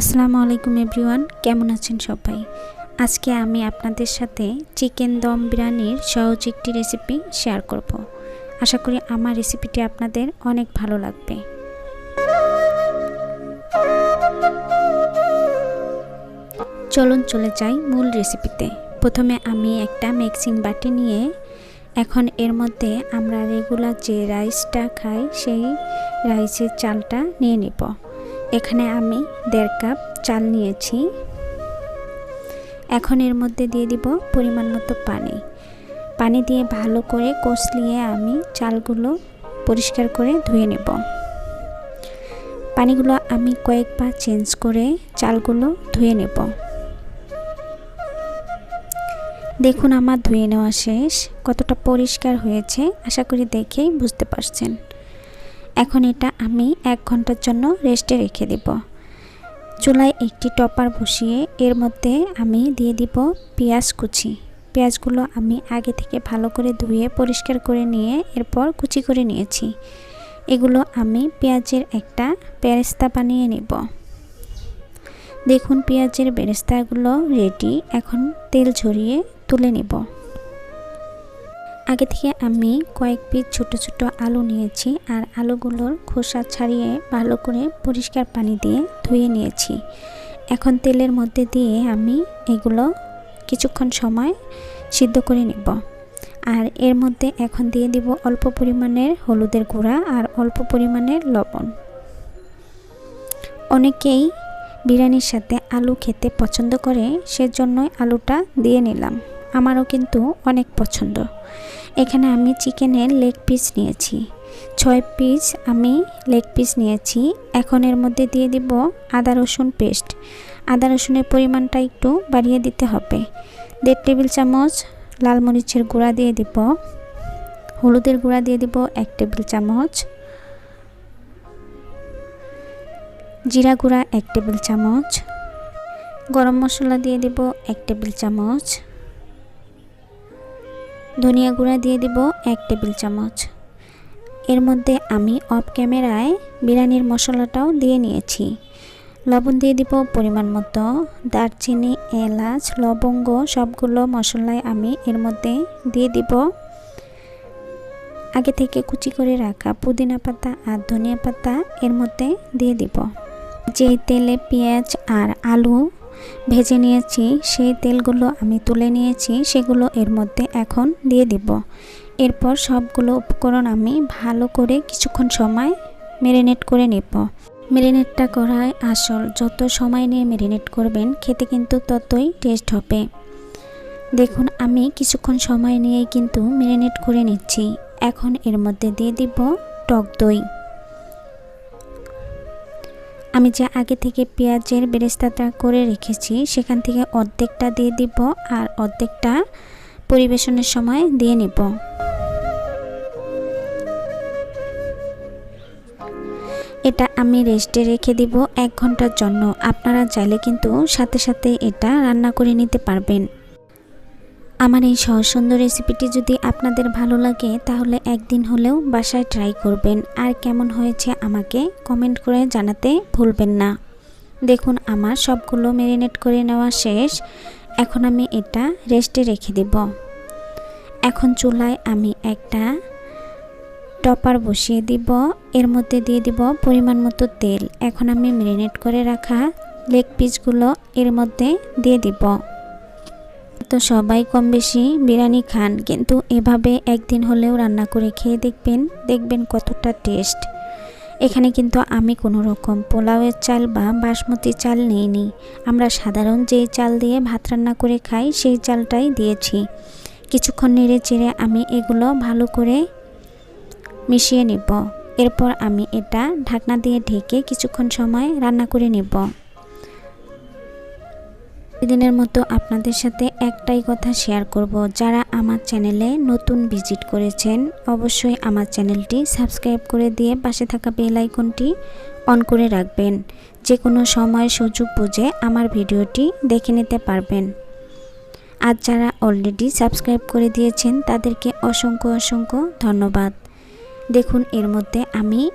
আসসালামু আলাইকুম এভরিওয়ান, কেমন আছেন সবাই? আজকে আমি আপনাদের সাথে চিকেন দম বিরিয়ানির সহজ একটি রেসিপি শেয়ার করব। আশা করি আমার রেসিপিটি আপনাদের অনেক ভালো লাগবে। চলুন চলে যাই মূল রেসিপিতে। প্রথমে আমি একটা মিক্সিং বাটি নিয়ে এখন এর মধ্যে আমরা রেগুলার যে রাইসটা খাই, সেই রাইসের চালটা নিয়ে নিব। এখানে আমি দেড় কাপ চাল নিয়েছি। এখন এর মধ্যে দিয়ে দিব পরিমাণ মতো পানি। পানি দিয়ে ভালো করে কষলিয়ে আমি চালগুলো পরিষ্কার করে ধুয়ে নেব। পানিগুলো আমি কয়েকবার চেঞ্জ করে চালগুলো ধুয়ে নেব। দেখুন আমার ধুয়ে নেওয়া শেষ। কতটা পরিষ্কার হয়েছে, আশা করি দেখেই বুঝতে পারছেন। এখন এটা আমি এক ঘণ্টার জন্য রেস্টে রেখে দেব। চুলায় একটি টপার বসিয়ে এর মধ্যে আমি দিয়ে দিব পেঁয়াজ কুচি। পেঁয়াজগুলো আমি আগে থেকে ভালো করে ধুয়ে পরিষ্কার করে নিয়ে এরপর কুচি করে নিয়েছি। এগুলো আমি পেঁয়াজের একটা বেরেস্তা বানিয়ে নেব। দেখুন পেঁয়াজের বেরেস্তাগুলো রেডি এখন তেল ঝরিয়ে তুলে নেব। আগে থেকে আমি কয়েক পিস ছোট ছোট আলু নিয়েছি আর আলুগুলোর খোসা ছাড়িয়ে ভালো করে পরিষ্কার পানি দিয়ে ধুয়ে নিয়েছি। এখন তেলের মধ্যে দিয়ে আমি এগুলো কিছুক্ষণ সময় সিদ্ধ করে নেব। আর এর মধ্যে এখন দিয়ে দিব অল্প পরিমাণের হলুদের গুঁড়া আর অল্প পরিমাণের লবণ। অনেকেই বিরিয়ানির সাথে আলু খেতে পছন্দ করে, সেজন্যই আলুটা দিয়ে নিলাম। আমারও কিন্তু অনেক পছন্দ। এখানে আমি চিকেনের লেগ পিস নিয়েছি। ছয় পিস আমি লেগ পিস নিয়েছি। এখন এর মধ্যে দিয়ে দিব আদা রসুন পেস্ট। আদা রসুনের পরিমাণটা একটু বাড়িয়ে দিতে হবে। দেড় টেবিল চামচ লাল মরিচের গুঁড়া দিয়ে দিব। হলুদের গুঁড়া দিয়ে দিব এক টেবিল চামচ। জিরা গুঁড়া এক টেবিল চামচ। গরম মশলা দিয়ে দিব এক টেবিল চামচ। ধনিয়া গুঁড়া দিয়ে দিব এক টেবিল চামচ। এর মধ্যে আমি অফ ক্যামেরায় বিরিয়ানির মশলাটাও দিয়ে নিয়েছি। লবণ দিয়ে দিব পরিমাণ মতো, দারচিনি, এলাচ, লবঙ্গ, সবগুলো মশলায় আমি এর মধ্যে দিয়ে দিব। আগে থেকে কুচি করে রাখা পুদিনা পাতা আর ধনিয়া পাতা এর মধ্যে দিয়ে দিব। যে তেলে পেঁয়াজ আর আলু ভেজে নিয়েছি, সেই তেলগুলো আমি তুলে নিয়েছি, সেগুলো এর মধ্যে এখন দিয়ে দিব। এরপর সবগুলো উপকরণ আমি ভালো করে কিছুক্ষণ সময় ম্যারিনেট করে নেব। ম্যারিনেটটা করায় আসল যত সময় নিয়ে ম্যারিনেট করবেন, খেতে কিন্তু ততই টেস্ট হবে। দেখুন, আমি কিছুক্ষণ সময় নিয়েই কিন্তু ম্যারিনেট করে নিচ্ছি। এখন এর মধ্যে দিয়ে দিব টক দই। আমি যে আগে থেকে পেঁয়াজের বেরেস্তাটা করে রেখেছি, সেখান থেকে অর্ধেকটা দিয়ে দিব আর অর্ধেকটা পরিবেশনের সময় দিয়ে নিব। এটা আমি রেস্টে রেখে দিব এক ঘণ্টার জন্য। আপনারা চাইলে কিন্তু সাথে সাথে এটা রান্না করে নিতে পারবেন। আমার এই সহজ সুন্দর রেসিপিটি যদি আপনাদের ভালো লাগে, তাহলে একদিন হলেও বাসায় ট্রাই করবেন। আর কেমন হয়েছে আমাকে কমেন্ট করে জানাতে ভুলবেন না। দেখুন, আমার সবগুলো ম্যারিনেট করে নেওয়া শেষ। এখন আমি এটা রেস্টে রেখে দেব। এখন চুলায় আমি একটা টপার বসিয়ে দিব। এর মধ্যে দিয়ে দিব পরিমাণ মতো তেল। এখন আমি ম্যারিনেট করে রাখা লেগ পিসগুলো এর মধ্যে দিয়ে দিব। তো সবাই কম বেশি বিরিয়ানি খান, কিন্তু এভাবে একদিন হলেও রান্না করে খেয়ে দেখবেন দেখবেন কতটা টেস্ট এখানে কিন্তু আমি কোনো রকম পোলাওয়ের চাল বা বাসমতি চাল নিইনি। আমরা সাধারণ যেই চাল দিয়ে ভাত রান্না করে খাই, সেই চালটাই দিয়েছি। কিছুক্ষণ নেড়ে চেড়ে আমি এগুলো ভালো করে মিশিয়ে নেব। এরপর আমি এটা ঢাকনা দিয়ে ঢেকে কিছুক্ষণ সময় রান্না করে নেব। দিনের মতো আপনাদের সাথে একটাই কথা শেয়ার করব। যারা আমার চ্যানেলে নতুন ভিজিট করেছেন, অবশ্যই আমার চ্যানেলটি সাবস্ক্রাইব করে দিয়ে পাশে থাকা বেল আইকনটি অন করে রাখবেন। যে কোনো সময় সুযোগ বুঝে আমার ভিডিওটি দেখে নিতে পারবেন। আর যারা অলরেডি সাবস্ক্রাইব করে দিয়েছেন, তাদেরকে অসংখ্য অসংখ্য ধন্যবাদ। দেখুন, এর মধ্যে আমি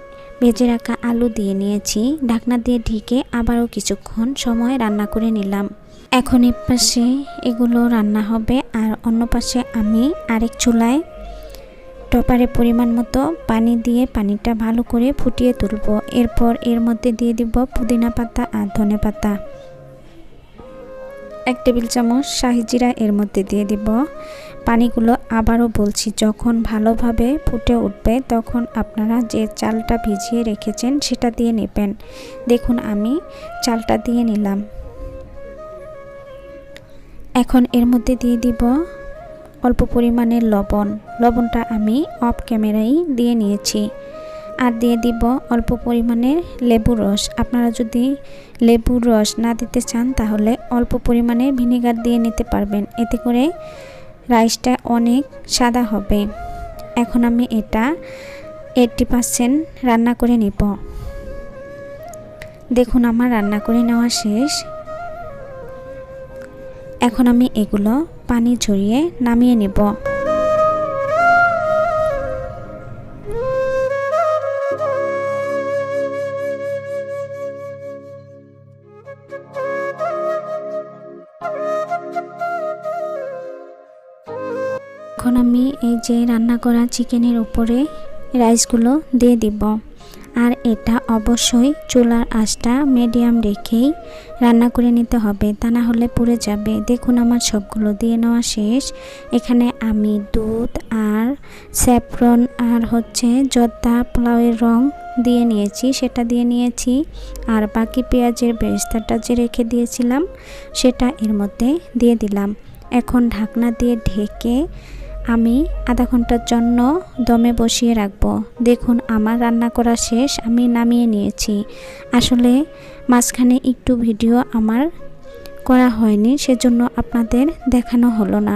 ভেজে রাখা আলু দিয়ে নিয়েছি। ঢাকনা দিয়ে ঢেকে আবারও কিছুক্ষণ সময় রান্না করে নিলাম। এখন এক পাশে এগুলো রান্না হবে আর অন্য পাশে আমি আরেক চুলায় টপারে পরিমাণ মতো পানি দিয়ে পানিটা ভালো করে ফুটিয়ে তুলব। এরপর এর মধ্যে দিয়ে দিব পুদিনা পাতা আর ধনে পাতা। এক টেবিল চামচ শাহি জিরা এর মধ্যে দিয়ে দিব। পানিগুলো আবারও বলছি, যখন ভালোভাবে ফুটে উঠবে তখন আপনারা যে চালটা ভিজিয়ে রেখেছেন সেটা দিয়ে নেবেন। দেখুন, আমি চালটা দিয়ে নিলাম। এখন এর মধ্যে দিয়ে দিব অল্প পরিমাণের লবণ। লবণটা আমি অফ ক্যামেরাই দিয়ে নিয়েছি। আর দিয়ে দিব অল্প পরিমাণের লেবুর রস। আপনারা যদি লেবুর রস না দিতে চান, তাহলে অল্প পরিমাণে ভিনেগার দিয়ে নিতে পারবেন। এতে করে রাইসটা অনেক সাদা হবে। এখন আমি এটা এইটটি পারসেন্ট রান্না করে নিব। দেখুন, আমার রান্না করে নেওয়া শেষ। এখন আমি এগুলো পানি ঝরিয়ে নামিয়ে নেব। এখন আমি এই যে রান্না করা চিকেনের উপরে রাইসগুলো দিয়ে দিব। আর এটা অবশ্যই চুলার আঁচটা মিডিয়াম রেখেই রান্না করে নিতে হবে, তা না হলে পুড়ে যাবে। দেখুন আমার সবগুলো দিয়ে নেওয়া শেষ। এখানে আমি দুধ আর স্যাফরন আর হচ্ছে জর্দা পোলাওয়ের রং দিয়ে নিয়েছি, সেটা দিয়ে নিয়েছি। আর বাকি পেঁয়াজের বেরেস্তাটা যে রেখে দিয়েছিলাম, সেটা এর মধ্যে দিয়ে দিলাম। এখন ঢাকনা দিয়ে ঢেকে আমি আধা ঘণ্টার জন্য দমে বসিয়ে রাখব। দেখুন, আমার রান্না করা শেষ, আমি নামিয়ে নিয়েছি। আসলে মাঝখানে একটু ভিডিও আমার করা হয়নি, সেজন্য আপনাদের দেখানো হলো না।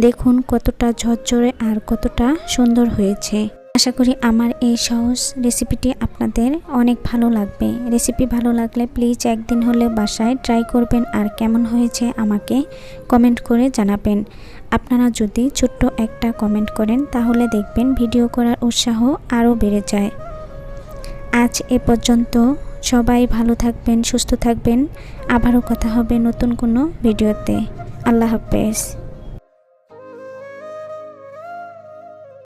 দেখুন, কতটা ঝরঝরে আর কতটা সুন্দর হয়েছে। আশা করি আমার এই সহজ রেসিপিটি আপনাদের অনেক ভালো লাগবে। রেসিপি ভালো লাগলে প্লিজ একদিন হলেও বাসায় ট্রাই করবেন, আর কেমন হয়েছে আমাকে কমেন্ট করে জানাবেন। আপনারা যদি ছোট্ট একটা কমেন্ট করেন, তাহলে দেখবেন ভিডিও করার উৎসাহ আরও বেড়ে যায়। আজ এ পর্যন্ত। সবাই ভালো থাকবেন, সুস্থ থাকবেন। আবারও কথা হবে নতুন কোনো ভিডিওতে। আল্লাহ হাফেজ।